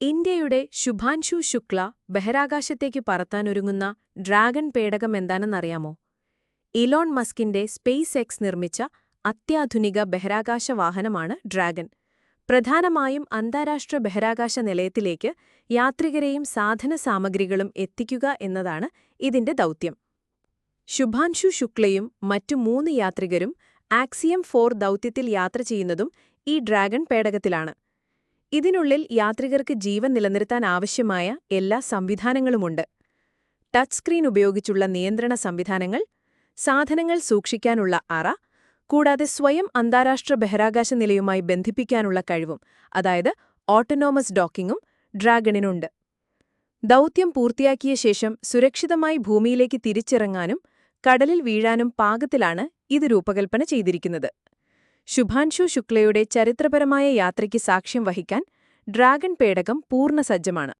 ഇന്ത്യയുടെ ശുഭാൻഷു ശുക്ല ബഹിരാകാശത്തേക്ക് പറത്താനൊരുങ്ങുന്ന ഡ്രാഗൺ പേടകം എന്താണെന്നറിയാമോ ഇലോൺ മസ്കിന്റെ സ്പേസ് എക്സ് നിർമ്മിച്ച അത്യാധുനിക ബഹിരാകാശ വാഹനമാണ് ഡ്രാഗൺ. പ്രധാനമായും അന്താരാഷ്ട്ര ബഹിരാകാശ നിലയത്തിലേക്ക് യാത്രികരെയും സാധന സാമഗ്രികളും എത്തിക്കുക എന്നതാണ് ഇതിന്റെ ദൗത്യം. ശുഭാൻഷു ശുക്ലയും മറ്റു മൂന്ന് യാത്രികരും ആക്സിയം ഫോർ ദൗത്യത്തിൽ യാത്ര ചെയ്യുന്നതും ഈ ഡ്രാഗൺ പേടകത്തിലാണ്. ഇതിനുള്ളിൽ യാത്രികർക്ക് ജീവൻ നിലനിർത്താൻ ആവശ്യമായ എല്ലാ സംവിധാനങ്ങളുമുണ്ട്. ടച്ച് സ്ക്രീൻ ഉപയോഗിച്ചുള്ള നിയന്ത്രണ സംവിധാനങ്ങൾ സാധനങ്ങൾ സൂക്ഷിക്കാനുള്ള അറ കൂടാതെ സ്വയം അന്താരാഷ്ട്ര ബഹിരാകാശ നിലയുമായി ബന്ധിപ്പിക്കാനുള്ള കഴിവും അതായത് ഓട്ടോണോമസ് ഡോക്കിങ്ങും ഡ്രാഗണിനുണ്ട്. ദൗത്യം പൂർത്തിയാക്കിയ ശേഷം സുരക്ഷിതമായി ഭൂമിയിലേക്ക് തിരിച്ചിറങ്ങാനും കടലിൽ വീഴാനും പാകത്തിലാണ് ഇത് രൂപകൽപ്പന ചെയ്തിരിക്കുന്നത്. ശുഭാൻശു ശുക്ലയുടെ ചരിത്രപരമായ യാത്രയ്ക്ക് സാക്ഷ്യം വഹിക്കാൻ ഡ്രാഗൺ പേടകം പൂർണസജ്ജമാണ്